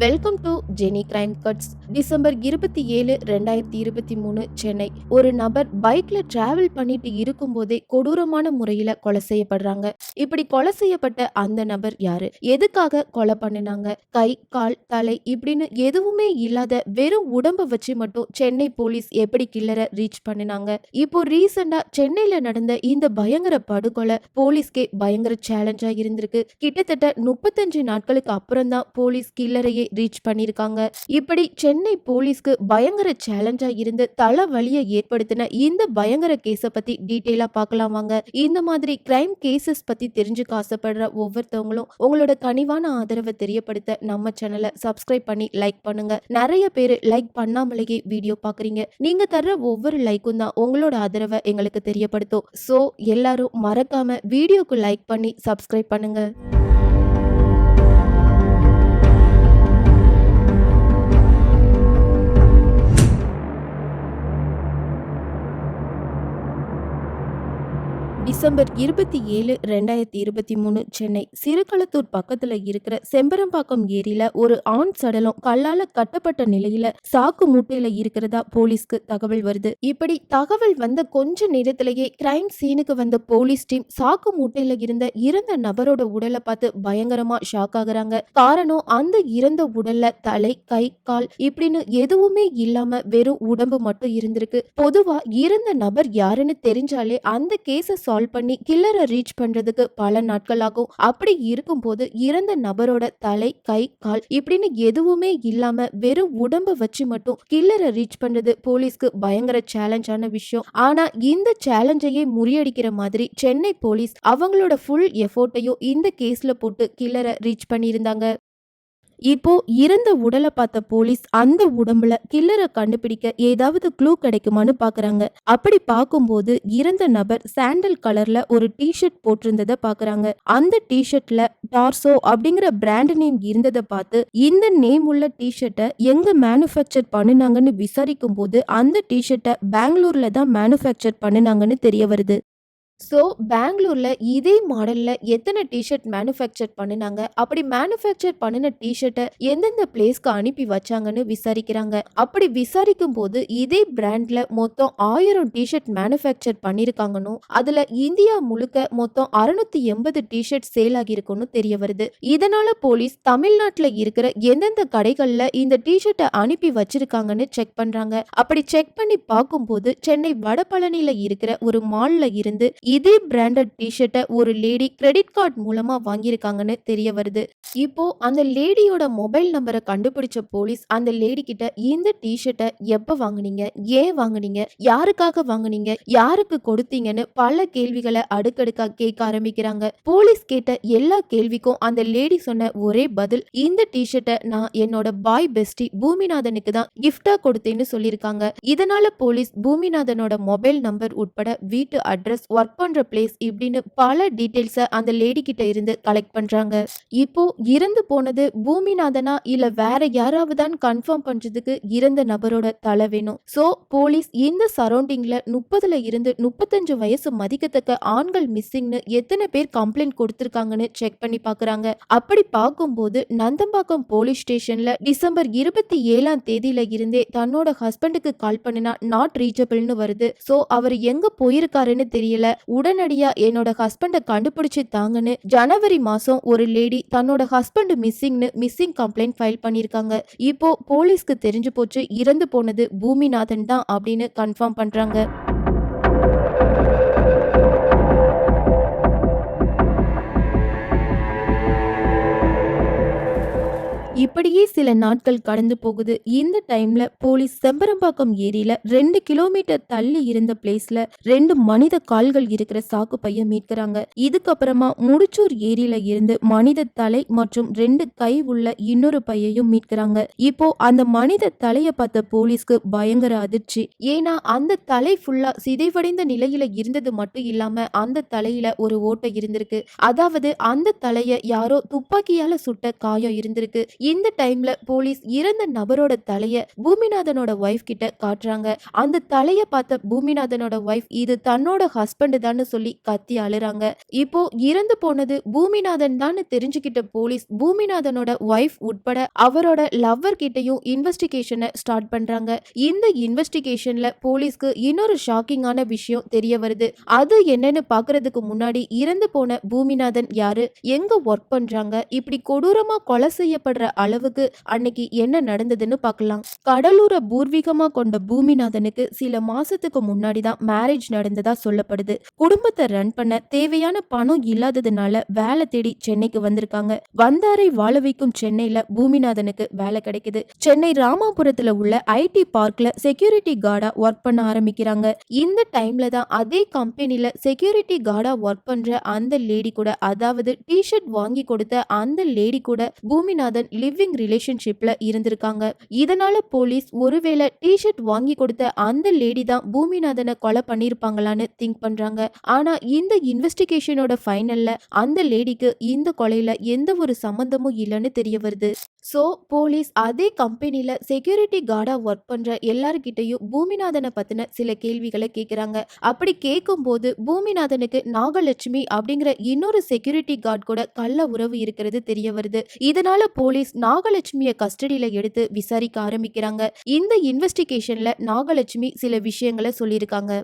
Welcome to Jeni crime cuts December இருபத்தி ஏழு ரெண்டாயிரத்தி இருபத்தி மூணு சென்னை. ஒரு நபர் பைக்ல டிராவல் பண்ணிட்டு இருக்கும்போதே கொடூரமான முறையில கொலை செய்யப்படுறாங்க. இப்படி கொலை செய்யப்பட்ட அந்த நபர் யாரு? எதுக்காக கொலை பண்ணினாங்க? கை கால் தலை இப்படின்னு எதுவுமே இல்லாத வெறும் உடம்ப வச்சு மட்டும் சென்னை போலீஸ் எப்படி கில்லரை ரீச் பண்ணினாங்க? இப்போ ரீசெண்டா சென்னையில நடந்த இந்த பயங்கர படுகொலை போலீஸ்க்கே பயங்கர சேலஞ்சா இருந்திருக்கு. கிட்டத்தட்ட முப்பத்தஞ்சு நாட்களுக்கு அப்புறம் தான் போலீஸ் கில்லரையே ரீச் பண்ணியிருக்காங்க இப்படி சென்னை போலீஸ்க்கு பயங்கர சேலஞ்சா இருந்து தலை வலியை ஏற்படுத்தின இந்த பயங்கர கேஸை பத்தி டீட்டெயிலா பார்க்கலாம் வாங்க. இந்த மாதிரி கிரைம் கேசஸ் பத்தி தெரிஞ்சுக்க ஆசைப்படுற ஒவ்வொருத்தவங்களும் உங்களோட கனிவான ஆதரவை தெரியப்படுத்த நம்ம சேனலை சப்ஸ்கிரைப் பண்ணி லைக் பண்ணுங்க. நிறைய பேர் லைக் பண்ணாமலேயே வீடியோ பாக்குறீங்க. நீங்க தர்ற ஒவ்வொரு லைக்கும் தான் உங்களோட ஆதரவை எங்களுக்கு தெரியப்படுத்தும். ஸோ எல்லாரும் மறக்காம வீடியோக்கு லைக் பண்ணி சப்ஸ்கிரைப் பண்ணுங்க. டிசம்பர் இருபத்தி ஏழு ரெண்டாயிரத்தி இருபத்தி மூணு சென்னை. சிறுகளத்தூர் பக்கத்துல இருக்கிற செம்பரம்பாக்கம் ஏரியில ஒரு ஆண் சடலம் கல்லால கட்டப்பட்ட நிலையில சாக்கு மூட்டையில இருக்கிறதா போலீஸ்க்கு தகவல் வருது. இப்படி தகவல் வந்த கொஞ்ச நேரத்திலேயே கிரைம் சீனுக்கு வந்த போலீஸ் டீம் சாக்கு மூட்டையில இருந்த இறந்த நபரோட உடலை பார்த்து பயங்கரமா ஷாக் ஆகுறாங்க. காரணம் அந்த இறந்த உடல்ல தலை கை கால் இப்படின்னு எதுவுமே இல்லாம வெறும் உடம்பு மட்டும் இருந்திருக்கு. பொதுவா இறந்த நபர் யாருன்னு தெரிஞ்சாலே அந்த கேஸ சால்வ் பண்ணி கில்லரை ரீச் பண்றதுக்கு பல நாட்கள் ஆகும் அப்படி இருக்கும்போது இறந்த நபரோட தலை கை கால் இப்படின்னு எதுவுமே இல்லாம வெறும் உடம்ப வச்சு மட்டும் கில்லரை ரீச் பண்றது போலீஸ்க்கு பயங்கர சேலஞ்சான விஷயம். ஆனா இந்த சேலஞ்சையே முறியடிக்கிற மாதிரி சென்னை போலீஸ் அவங்களோட ஃபுல் எஃபோர்ட்டையும் இந்த கேஸ்ல போட்டு கில்லரை ரீச் பண்ணியிருந்தாங்க. இப்போ இறந்த உடலை பார்த்த போலீஸ் அந்த உடம்புல கில்லரை கண்டுபிடிக்க ஏதாவது க்ளூ கிடைக்குமான்னு பாக்குறாங்க. அப்படி பார்க்கும்போது இறந்த நபர் சாண்டல் கலர்ல ஒரு டிஷர்ட் போட்டிருந்ததை பாக்குறாங்க. அந்த டிஷர்ட்ல டார்சோ அப்படிங்கிற பிராண்ட் நேம் இருந்ததை பார்த்து இந்த நேம் உள்ள டிஷர்ட்டை எங்க மேனுஃபேக்சர் பண்ணினாங்கன்னு விசாரிக்கும் போது அந்த டிஷர்ட்டை பெங்களூர்ல தான் மேனுஃபேக்சர் பண்ணினாங்கன்னு தெரிய வருது. ஸோ பெங்களூரில் இதே மாடலில் எத்தனை டிஷர்ட் மேனுஃபேக்சர் பண்ணினாங்க? அப்படி மேனுஃபேக்சர் பண்ணின டிஷர்ட்டை எந்தெந்த பிளேஸ்க்கு அனுப்பி வச்சாங்கன்னு விசாரிக்கிறாங்க. அப்படி விசாரிக்கும் போது இதே பிராண்டில் மொத்தம் ஆயிரம் டிஷர்ட் மேனுஃபேக்சர் பண்ணியிருக்காங்கன்னு அதில் இந்தியா முழுக்க மொத்தம் அறுநூத்தி எண்பது டிஷர்ட் சேல் ஆகியிருக்குன்னு தெரிய வருது. இதனால போலீஸ் தமிழ்நாட்டில் இருக்கிற எந்தெந்த கடைகளில் இந்த டிஷர்ட்டை அனுப்பி வச்சிருக்காங்கன்னு செக் பண்ணுறாங்க அப்படி செக் பண்ணி பார்க்கும்போது சென்னை வடபழனியில் இருக்கிற ஒரு மாலில் இருந்து இதே பிராண்டட் டிஷர்ட்டை ஒரு லேடி கிரெடிட் கார்டு மூலமாக வாங்கியிருக்காங்கன்னு தெரிய வருது. இப்போ அந்த லேடியோட மொபைல் நம்பரை கண்டுபிடிச்ச போலீஸ் அந்த லேடி கிட்ட இந்த டிஷர்ட்டை எப்போ வாங்குனீங்க? ஏன் வாங்குனீங்க? யாருக்காக வாங்குனீங்க? யாருக்கு கொடுத்தீங்கன்னு பல கேள்விகளை அடுக்கடுக்கா கேட்க ஆரம்பிக்கிறாங்க. போலீஸ் கேட்ட எல்லா கேள்விக்கும் அந்த லேடி சொன்ன ஒரே பதில் இந்த டிஷர்ட்டை நான் என்னோட பாய் பெஸ்டி பூமிநாதனுக்கு தான் கிஃப்டா கொடுத்தேன்னு சொல்லியிருக்காங்க. இதனால போலீஸ் பூமிநாதனோட மொபைல் நம்பர் உட்பட வீட்டு அட்ரஸ் ஒர்க் பண்ணுற பிளேஸ் இப்படின்னு பல டீட்டெயில்ஸை அந்த லேடி கிட்ட இருந்து கலெக்ட் பண்ணுறாங்க இப்போ இறந்து போனது பூமிநாதனா இல்லை வேற யாராவதுதான் கன்ஃபார்ம் பண்ணுறதுக்கு இறந்த நபரோட தலை வேணும். ஸோ போலீஸ் இந்த சரௌண்டிங்கில் முப்பதுல இருந்து முப்பத்தஞ்சு வயசு மதிக்கத்தக்க ஆண்கள் மிஸ்ஸிங்னு எத்தனை பேர் கம்ப்ளைண்ட் கொடுத்துருக்காங்கன்னு செக் பண்ணி பார்க்குறாங்க அப்படி பார்க்கும்போது நந்தம்பாக்கம் போலீஸ் ஸ்டேஷன்ல டிசம்பர் இருபத்தி ஏழாம் தேதியில இருந்தே தன்னோட ஹஸ்பண்டுக்கு கால் பண்ணினா நாட் ரீச்சபிள்னு வருது. ஸோ அவர் எங்க போயிருக்காருன்னு தெரியல. உடனடியா என்னோட ஹஸ்பண்டை கண்டுபிடிச்சு தாங்கன்னு ஜனவரி மாசம் ஒரு லேடி தன்னோட ஹஸ்பண்ட் மிஸ்ஸிங்னு மிஸ்ஸிங் கம்ப்ளைண்ட் ஃபைல் பண்ணியிருக்காங்க இப்போ போலீஸ்க்கு தெரிஞ்சு போச்சு இறந்து போனது பூமிநாதன் தான் அப்படின்னு கன்ஃபார்ம் பண்றாங்க. இப்படியே சில நாட்கள் கடந்து போகுது. இந்த டைம்ல போலீஸ் செம்பரம்பாக்கம் ஏரியில ரெண்டு கிலோமீட்டர் தள்ளி இருந்த பிளேஸ்ல ரெண்டு மனித கால்கள் இருக்கிற சாக்கு பைய மீட்கிறாங்க. இதுக்கப்புறமா முடிச்சூர் ஏரியில இருந்து மனித தலை மற்றும் ரெண்டு கை உள்ள இன்னொரு பையையும் மீட்கிறாங்க. இப்போ அந்த மனித தலைய பார்த்த போலீஸ்க்கு பயங்கர அதிர்ச்சி. ஏன்னா அந்த தலை ஃபுல்லா சிதைவடைந்த நிலையில இருந்தது மட்டும் இல்லாம அந்த தலையில ஒரு ஓட்டை இருந்திருக்கு. அதாவது அந்த தலைய யாரோ துப்பாக்கியால சுட்ட காயம் இருந்திருக்கு. இந்த டைம்ல போலீஸ் இறந்த நபரோட தலைய பூமிநாதனோட ஒய்ஃப் கிட்ட காட்டுறாங்க. அந்த தலைய பார்த்த பூமிநாதனோட ஒய்ஃப் இது தன்னோட ஹஸ்பண்ட் தான் சொல்லி கத்தி அழுறாங்க. இப்போ இறந்து போனது பூமிநாதன் தான் தெரிஞ்சுக்கிட்ட போலீஸ் பூமிநாதனோட ஒய்ஃப் உட்பட அவரோட லவ்வர் கிட்டையும் இன்வெஸ்டிகேஷனை ஸ்டார்ட் பண்றாங்க. இந்த இன்வெஸ்டிகேஷன்ல போலீஸ்க்கு இன்னொரு ஷாக்கிங்கான விஷயம் தெரிய வருது. அது என்னன்னு பாக்குறதுக்கு முன்னாடி இறந்து போன பூமிநாதன் யாரு? எங்க ஒர்க் பண்றாங்க? இப்படி கொடூரமா கொலை செய்யப்படுற அளவுக்கு அன்னைக்கு என்ன நடந்ததுன்னு பார்க்கலாம். கடலூரை பூர்வீகமா கொண்ட பூமிநாதனுக்கு சில மாசத்துக்கு முன்னாடி தான் மேரேஜ் நடந்ததா சொல்லப்படுது. குடும்பத்தை ரன் பண்ண தேவையான பணம் இல்லாததுனால வேலை தேடி சென்னைக்கு வந்திருக்காங்க. வந்தாரை வாழ வைக்கும் சென்னையில பூமிநாதனுக்கு வேலை கிடைக்குது. சென்னை ராமாபுரத்துல உள்ள ஐடி பார்க்ல செக்யூரிட்டி கார்டா ஒர்க் பண்ண ஆரம்பிக்கிறாங்க. இந்த டைம்ல தான் அதே கம்பெனில செக்யூரிட்டி கார்டா ஒர்க் பண்ற அந்த லேடி கூட அதாவது டிஷர்ட் வாங்கி கொடுத்த அந்த லேடி கூட பூமிநாதன் லிவிங் ரிலேஷன்ஷிப்ல இருந்திருக்காங்க. இதனால போலீஸ் ஒருவேளை டிஷர்ட் வாங்கி கொடுத்த அந்த லேடி தான் பூமிநாதனை கொலை பண்ணிருப்பாங்களான்னு திங்க் பண்றாங்க. ஆனா இந்த இன்வெஸ்டிகேஷனோட ஃபைனல்ல அந்த லேடிக்கு இந்த கொலையில எந்த ஒரு சம்மந்தமும் இல்லைன்னு தெரிய வருது. ஸோ போலீஸ் அதே கம்பெனியில் செக்யூரிட்டி கார்டாக ஒர்க் பண்ணுற எல்லார்கிட்டையும் பூமிநாதனை பற்றின சில கேள்விகளை கேட்குறாங்க அப்படி கேட்கும்போது பூமிநாதனுக்கு நாகலட்சுமி அப்படிங்கிற இன்னொரு செக்யூரிட்டி கார்டு கூட கள்ள உறவு இருக்கிறது தெரிய வருது. இதனால போலீஸ் நாகலட்சுமியை கஸ்டடியில் எடுத்து விசாரிக்க ஆரம்பிக்கிறாங்க. இந்த இன்வெஸ்டிகேஷனில் நாகலட்சுமி சில விஷயங்களை சொல்லியிருக்காங்க.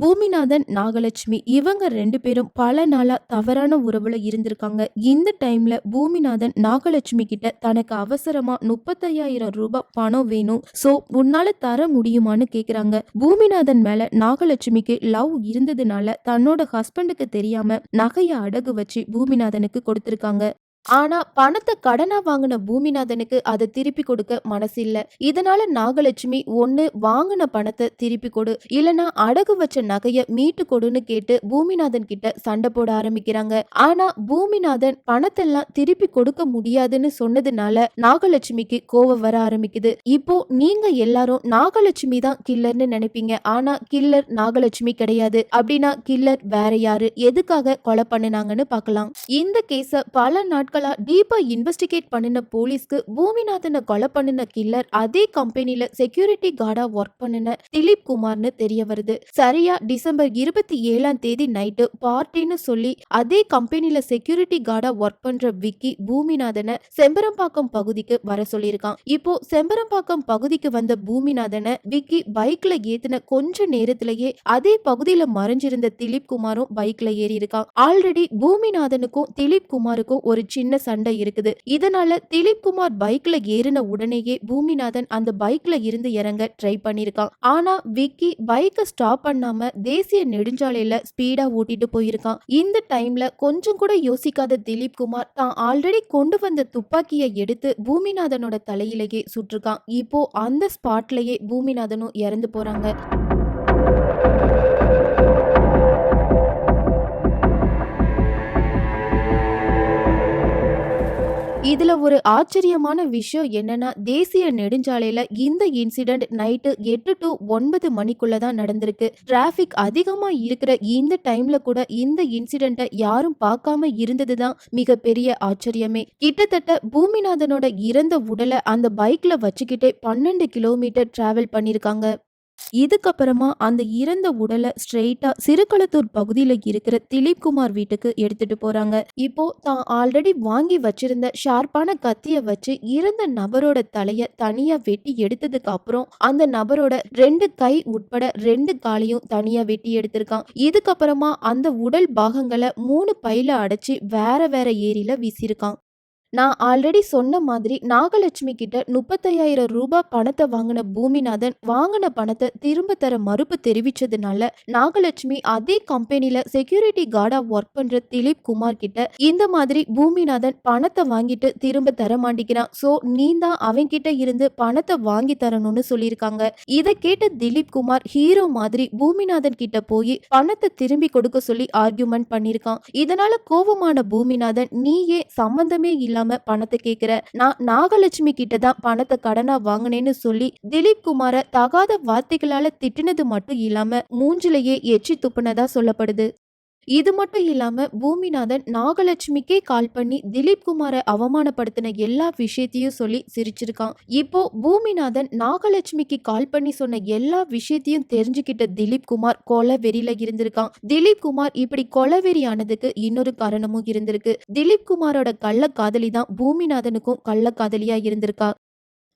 பூமிநாதன் நாகலட்சுமி இவங்க ரெண்டு பேரும் பல நாளா தவறான உறவுல இருந்திருக்காங்க. இந்த டைம்ல பூமிநாதன் நாகலட்சுமி கிட்ட தனக்கு அவசரமா முப்பத்தையாயிரம் ரூபாய் பணம் வேணும். சோ உன்னால தர முடியுமான்னு கேக்குறாங்க. பூமிநாதன் மேல நாகலட்சுமிக்கு லவ் இருந்ததுனால தன்னோட ஹஸ்பண்டுக்கு தெரியாம நகைய அடகு வச்சு பூமிநாதனுக்கு கொடுத்திருக்காங்க. ஆனா பணத்தை கடனா வாங்கின பூமிநாதனுக்கு அதை திருப்பி கொடுக்க மனசில்ல. இதனால நாகலட்சுமி ஒன்னு வாங்கின பணத்தை திருப்பி கொடு. இல்லனா அடகு வச்ச நகைய மீட்டு கொடுன்னு கேட்டு பூமிநாதன் கிட்ட சண்டை போட ஆரம்பிக்கிறாங்க. ஆனா பூமிநாதன் பணத்தெல்லாம் திருப்பி கொடுக்க முடியாதுன்னு சொன்னதுனால நாகலட்சுமிக்கு கோவம் வர ஆரம்பிக்குது. இப்போ நீங்க எல்லாரும் நாகலட்சுமி தான் கில்லர்னு நினைப்பீங்க. ஆனா கில்லர் நாகலட்சுமி கிடையாது. அப்படின்னா கில்லர் வேற யாரு? எதுக்காக கொலை பண்ணுனாங்கன்னு பார்க்கலாம் இந்த கேஸ பல நாட்கள் நாட்களா டீப்பா இன்வெஸ்டிகேட் பண்ணின போலீஸ்க்கு பூமிநாதனை கொலை பண்ணின கில்லர் அதே கம்பெனில செக்யூரிட்டி கார்டா ஒர்க் பண்ணின திலீப் குமார்னு தெரிய வருது. சரியா டிசம்பர் இருபத்தி ஏழாம் தேதி நைட்டு பார்ட்டின்னு சொல்லி அதே கம்பெனில செக்யூரிட்டி கார்டா ஒர்க் பண்ற விக்கி பூமிநாதனை செம்பரம்பாக்கம் பகுதிக்கு வர சொல்லியிருக்கான். இப்போ செம்பரம்பாக்கம் பகுதிக்கு வந்த பூமிநாதனை விக்கி பைக்ல ஏத்தின கொஞ்ச நேரத்திலேயே அதே பகுதியில மறைஞ்சிருந்த திலீப் குமாரும் பைக்ல ஏறி இருக்கான் ஆல்ரெடி பூமிநாதனுக்கும் திலீப் குமாருக்கும் ஒரு சின்ன சண்டை இருக்குது. இதனால திலீப் குமார் பைக்ல ஏறின உடனேயே பூமிநாதன் அந்த பைக்ல இருந்து இறங்க ட்ரை பண்ணிருக்கான். ஆனா விக்கி பைக்கை ஸ்டாப் பண்ணாம தேசிய நெடுஞ்சாலையில ஸ்பீடா ஓட்டிட்டு போயிருக்கான். இந்த டைம்ல கொஞ்சம் கூட யோசிக்காத திலீப் குமார் தான் ஆல்ரெடி கொண்டு வந்த துப்பாக்கியை எடுத்து பூமிநாதனோட தலையிலேயே சுட்டிருக்கான். இப்போ அந்த ஸ்பாட்லயே பூமிநாதனும் இறந்து போறாங்க. இதுல ஒரு ஆச்சரியமான விஷயம் என்னன்னா தேசிய நெடுஞ்சாலையில இந்த இன்சிடென்ட் நைட்டு எட்டு டு ஒன்பது மணிக்குள்ள தான் நடந்திருக்கு. டிராபிக் அதிகமா இருக்கிற இந்த டைம்ல கூட இந்த இன்சிடென்ட்டை யாரும் பார்க்காம இருந்ததுதான் மிகப்பெரிய ஆச்சரியமே. கிட்டத்தட்ட பூமிநாதனோட இறந்த உடலை அந்த பைக்ல வச்சுக்கிட்டே பன்னெண்டு கிலோமீட்டர் டிராவல் பண்ணிருக்காங்க. இதுக்கப்புறமா அந்த இறந்த உடலை ஸ்ட்ரெயிட்டா சிறுகளத்தூர் பகுதியில இருக்கிற திலீப் குமார் வீட்டுக்கு எடுத்துட்டு போறாங்க. இப்போ தான் ஆல்ரெடி வாங்கி வச்சிருந்த ஷார்ப்பான கத்திய வச்சு இறந்த நபரோட தலைய தனியா வெட்டி எடுத்ததுக்கு அப்புறம் அந்த நபரோட ரெண்டு கை உட்பட ரெண்டு காலையும் தனியா வெட்டி எடுத்திருக்கான். இதுக்கப்புறமா அந்த உடல் பாகங்களை மூணு பையில அடைச்சு வேற வேற ஏரியில வீசியிருக்கான். நான் ஆல்ரெடி சொன்ன மாதிரி நாகலட்சுமி கிட்ட முப்பத்தையாயிரம் ரூபாய் பணத்தை வாங்கின பூமிநாதன் வாங்கின பணத்தை திரும்ப தர மறுப்பு தெரிவிச்சதுனால நாகலட்சுமி அதே கம்பெனில செக்யூரிட்டி கார்டா ஒர்க் பண்ற திலீப் குமார் கிட்ட இந்த மாதிரி பூமிநாதன் பணத்தை வாங்கிட்டு திரும்ப தர மாட்டேங்கிறான். சோ நீ தான் அவன் கிட்ட இருந்து பணத்தை வாங்கி தரணும்னு சொல்லியிருக்காங்க. இதை கேட்ட திலீப் குமார் ஹீரோ மாதிரி பூமிநாதன் கிட்ட போய் பணத்தை திரும்பி கொடுக்க சொல்லி ஆர்கியூமெண்ட் பண்ணிருக்கான் இதனால கோபமான பூமிநாதன் நீயே சம்பந்தமே இல்ல இல்லாம பணத்தை கேக்குற. நான் நாகலட்சுமி கிட்ட தான் பணத்தை கடனா வாங்கினேன்னு சொல்லி திலீப் குமார தகாத வார்த்தைகளால திட்டினது மட்டும் இல்லாம மூஞ்சிலேயே எச்சி துப்புனதா சொல்லப்படுது. இது மட்டும் இல்லாமல் பூமிநாதன் நாகலட்சுமிக்கே கால் பண்ணி திலீப் குமாரை அவமானப்படுத்தின எல்லா விஷயத்தையும் சொல்லி சிரிச்சிருக்கான். இப்போ பூமிநாதன் நாகலட்சுமிக்கு கால் பண்ணி சொன்ன எல்லா விஷயத்தையும் தெரிஞ்சுக்கிட்ட திலீப் குமார் கொலை வெறியில இருந்திருக்கான். திலீப் குமார் இப்படி கொலவெறி ஆனதுக்கு இன்னொரு காரணமும் இருந்திருக்கு. திலீப் குமாரோட கள்ள காதலி தான் பூமிநாதனுக்கும் கள்ள காதலியா இருந்திருக்கா.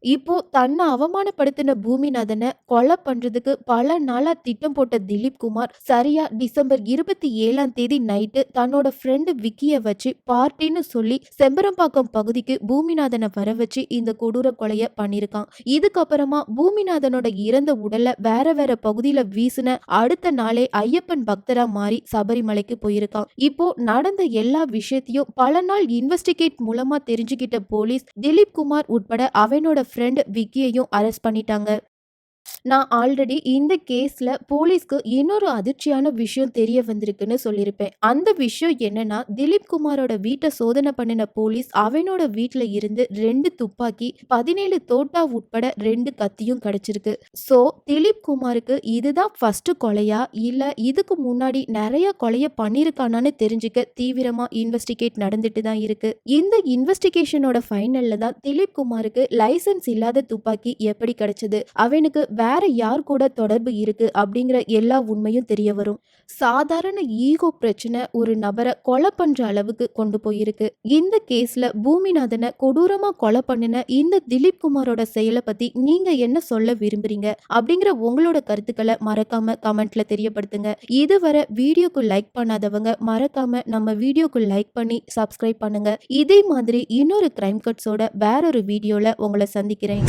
இப்போ தன்னை அவமானப்படுத்தின பூமிநாதனை கொலை பண்றதுக்கு பல நாளா திட்டம் போட்ட திலீப் குமார் சரியா டிசம்பர் இருபத்தி ஏழாம் தேதி நைட்டு தன்னோட ஃப்ரெண்டு விக்கிய வச்சு பார்ட்டின்னு சொல்லி செம்பரம்பாக்கம் பகுதிக்கு பூமிநாதனை வர வச்சு இந்த கொடூர கொலைய பண்ணிருக்கான். இதுக்கப்புறமா பூமிநாதனோட இறந்த உடலை வேற வேற பகுதியில வீசின அடுத்த நாளே ஐயப்பன் பக்தரா மாறி சபரிமலைக்கு போயிருக்கான். இப்போ நடந்த எல்லா விஷயத்தையும் பல நாள் இன்வெஸ்டிகேட் மூலமா தெரிஞ்சுக்கிட்ட போலீஸ் திலீப் குமார் உட்பட அவனோட ஃப்ரெண்ட் விக்கியையும் அரெஸ்ட் பண்ணிட்டாங்க. நான் ஆல்ரெடி இந்த கேஸில் போலீஸ்க்கு இன்னொரு அதிர்ச்சியான விஷயம் தெரிய வந்திருக்குன்னு சொல்லியிருப்பேன். அந்த விஷயம் என்னன்னா திலீப் குமாரோட வீட்டை சோதனை பண்ணின போலீஸ் அவனோட வீட்டில் இருந்து ரெண்டு துப்பாக்கி பதினேழு தோட்டா உட்பட ரெண்டு கத்தியும் கிடைச்சிருக்கு. ஸோ திலீப் குமாருக்கு இதுதான் ஃபர்ஸ்ட் கொலையா? இல்லை இதுக்கு முன்னாடி நிறைய கொலைய பண்ணியிருக்கானான்னு தெரிஞ்சுக்க தீவிரமா இன்வெஸ்டிகேட் நடந்துட்டு தான் இருக்கு. இந்த இன்வெஸ்டிகேஷனோட ஃபைனல்ல தான் திலீப் குமாருக்கு லைசென்ஸ் இல்லாத துப்பாக்கி எப்படி கிடைச்சது? அவனுக்கு வேற யார் கூட தொடர்பு இருக்கு அப்படிங்கிற எல்லா உண்மையும் தெரிய வரும். சாதாரண ஈகோ பிரச்சனை ஒரு நபரை கொலை பண்ற அளவுக்கு கொண்டு போயிருக்கு. இந்த கேஸ்ல பூமிநாதனை கொடூரமா கொலை பண்ணின இந்த திலீப் குமாரோட செயலை பத்தி நீங்க என்ன சொல்ல விரும்புறீங்க? அப்படிங்கிற உங்களோட கருத்துக்களை மறக்காம கமெண்ட்ல தெரியப்படுத்துங்க. இதுவரை வீடியோக்கு லைக் பண்ணாதவங்க மறக்காம நம்ம வீடியோக்கு லைக் பண்ணி சப்ஸ்கிரைப் பண்ணுங்க. இதே மாதிரி இன்னொரு கிரைம் கட்ஸோட வேறொரு வீடியோல உங்களை சந்திக்கிறேன்.